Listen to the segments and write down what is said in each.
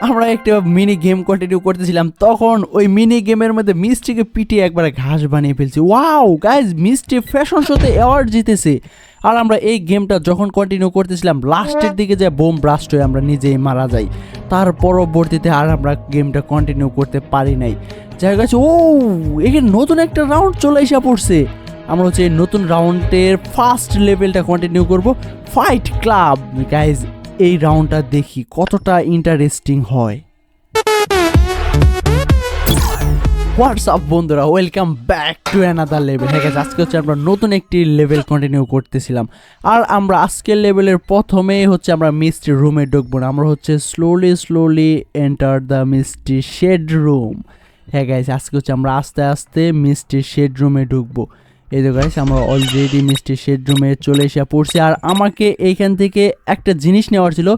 আমরা একটা mini game continue করতেছিলাম, তখন ওই মিনি গেমের মধ্যে মিষ্টিকে পিটিয়ে একবারে ঘাস বানিয়ে ফেলছি। ওয়াও গাইজ মিষ্টি ফ্যাশন শোতে অ্যাওয়ার্ড জিতেছে। আর আমরা এই গেমটা যখন কন্টিনিউ করতেছিলাম লাস্টের দিকে যে বোম ব্লাস্ট হয়ে আমরা নিজেই মারা যাই। তার পরবর্তীতে আর আমরা গেমটা কন্টিনিউ করতে পারি নাই। যাই হোক ও, এখানে নতুন একটা রাউন্ড চলে এসে পড়ছে। আমরা হচ্ছে নতুন রাউন্ডের ফার্স্ট লেভেলটা কন্টিনিউ করব। ফাইট ক্লাব গাইজ এই রাউন্ডটা দেখি কতটা ইন্টারেস্টিং হয়। হোয়াটসঅ্যাপ বন্ধুরা? Welcome back to another level হ্যাঁ guys, আজকে হচ্ছে আমরা নতুন একটি লেভেল কন্টিনিউ করতেছিলাম। আর আমরা আজকের লেভেলের প্রথমেই হচ্ছে আমরা মিষ্টি রুমে ঢুকবো না। আমরা হচ্ছে slowly slowly enter the Mishti shed room হ্যাঁ গাইস আজকে হচ্ছে আমরা আস্তে আস্তে মিষ্টি শেড রুমে ঢুকবো। এই তো গাইস আমরা অলরেডি মিষ্টি শেড রুমে চলে এসে পড়ছি। আর আমাকে এইখান থেকে একটা জিনিস নেওয়ার ছিল,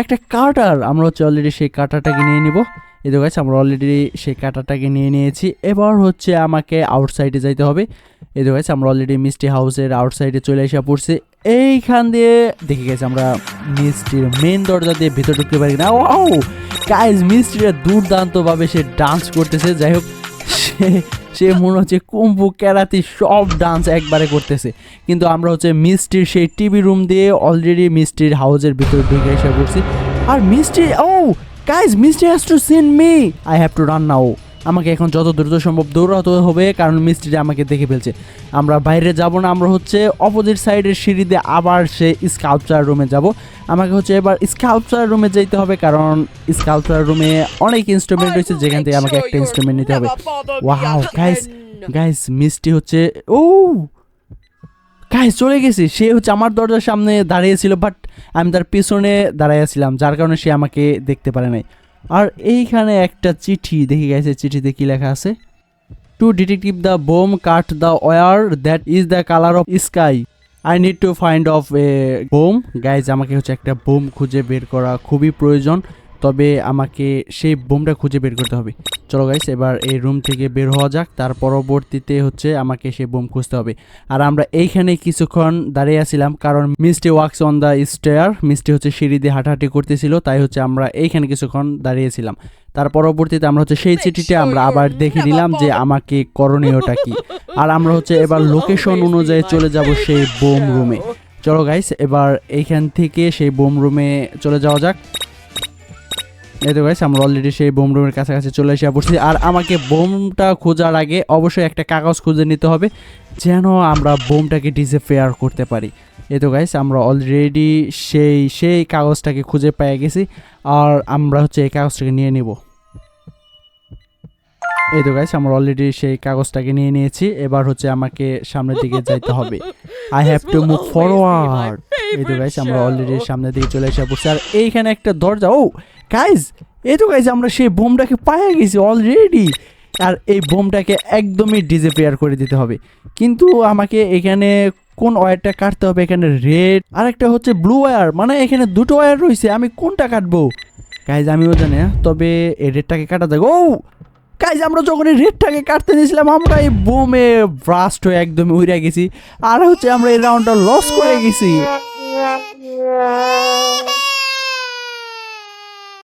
একটা কাটার। আমরা হচ্ছে অলরেডি সেই কাটারটাকে নিয়ে নিব। এই তো গাইস আমরা অলরেডি সেই কাটারটাকে নিয়ে নিয়েছি। এবার হচ্ছে আমাকে আউটসাইডে যাইতে হবে। এই তো গাইস আমরা অলরেডি মিষ্টি হাউসের আউটসাইডে চলে এসে পড়ছি। এইখান দিয়ে দেখে গেছি আমরা মিষ্টির মেন দরজা দিয়ে ভেতর ঢুকতে পারি না ও গাইজ মিষ্টিরা দুর্দান্তভাবে সে ডান্স করতেছে। যাই হোক সে মনে হচ্ছে কুম্ভু ক্যারাতি সব ডান্স একবারে করতেছে। কিন্তু আমরা হচ্ছে মিষ্টির সেই টিভি রুম দিয়ে অলরেডি মিষ্টির হাউসের ভিতরে ঢুকে এসে পড়ছি। আর মিষ্টি, ও guys mister has to seen me I have to run now আমাকে এখন যত দ্রুত সম্ভব দৌড়াতে হবে কারণ মিষ্টিটা আমাকে দেখে ফেলছে। আমরা বাইরে যাব না আমরা হচ্ছে অপোজিট সাইডের সিঁড়ি দিয়ে আবার সে স্কাল্পচার রুমে যাব। আমাকে হচ্ছে এবার স্কাল্পচার রুমে যেতে হবে কারণ স্কাল্পচার রুমে অনেক ইনস্ট্রুমেন্ট রয়েছে যেখান থেকে আমাকে একটা ইনস্ট্রুমেন্ট নিতে হবে। ওয়াও গাইস গাইস মিষ্টি হচ্ছে ও! গাইস চলে গেছে। সে হচ্ছে আমার দরজার সামনে দাঁড়িয়েছিল বাট আমি তার পিছনে দাঁড়াইয়াছিলাম যার কারণে সে আমাকে দেখতে পারে নাই। আর এইখানে একটা চিঠি দেখে গেছে, চিঠিতে কি লেখা আছে? To detective the bomb cut the wire that is the colour of sky I need to find of a bomb guys আমাকে হচ্ছে একটা বোম খুঁজে বের করা খুবই প্রয়োজন। তবে আমাকে সেই বোমটা খুঁজে বের করতে হবে। চলো গাইস এবার এই রুম থেকে বের হওয়া যাক তার পরবর্তীতে হচ্ছে আমাকে সেই বোম খুঁজতে হবে। আর আমরা এইখানে কিছুক্ষণ দাঁড়িয়ে আছিলাম কারণ Mishti walks on the stair Mishti হচ্ছে সিঁড়ি দিয়ে হাঁটাহাঁটি করতেছিল তাই হচ্ছে আমরা এইখানে কিছুক্ষণ দাঁড়িয়েছিলাম। তার পরবর্তীতে আমরা হচ্ছে সেই চিঠিটা আমরা আবার দেখে নিলাম যে আমাকে করণীয়টা কি। আর আমরা হচ্ছে এবার লোকেশন অনুযায়ী চলে যাব সেই বোম রুমে চলো গাইস এবার এইখান থেকে সেই বোম রুমে চলে যাওয়া যাক। এই তো গাইস আমরা অলরেডি সেই বোম রুমের কাছাকাছি চলে এসে পড়ছি। আর আমাকে বোমটা খোঁজার আগে অবশ্যই একটা কাগজ খুঁজে নিতে হবে যেন আমরা বোমটাকে ডিসেফেয়ার করতে পারি। এই তো গাইস আমরা অলরেডি সেই সেই কাগজটাকে খুঁজে পেয়ে গেছি আর আমরা হচ্ছে এই কাগজটাকে নিয়ে নিব। এই তো গাইস আমরা অলরেডি সেই কাগজটাকে নিয়ে নিয়েছি এবার হচ্ছে আমাকে সামনের দিকে যাইতে হবে। I have to move forward এই তো গাইস আমরা অলরেডি সামনের দিকে চলে এসে পড়ছি। আর এইখানে একটা দরজা ও গাইস এই তো গাইস আমরা সেই বোমটাকে পায়ে গেছি অলরেডি আর এই বোমটাকে একদমই ডিজেপিয়ার করে দিতে হবে। কিন্তু আমাকে এখানে কোন ওয়্যারটা কাটতে হবে? এখানে রেড আর একটা হচ্ছে ব্লু ওয়্যার মানে এখানে দুটো ওয়্যার রয়েছে আমি কোনটা কাটবো? গাইজ আমিও জানি না তবে এই রেডটাকে কাটা যাবে ও গাইজ আমরা যখন এই রেডটাকে কাটতে নিয়েছিলাম, আমরা এই বোমে ব্রাস্ট হয়ে একদম উড়ে গেছি। আর হচ্ছে আমরা এই রাউন্ডটা লস করে গেছি।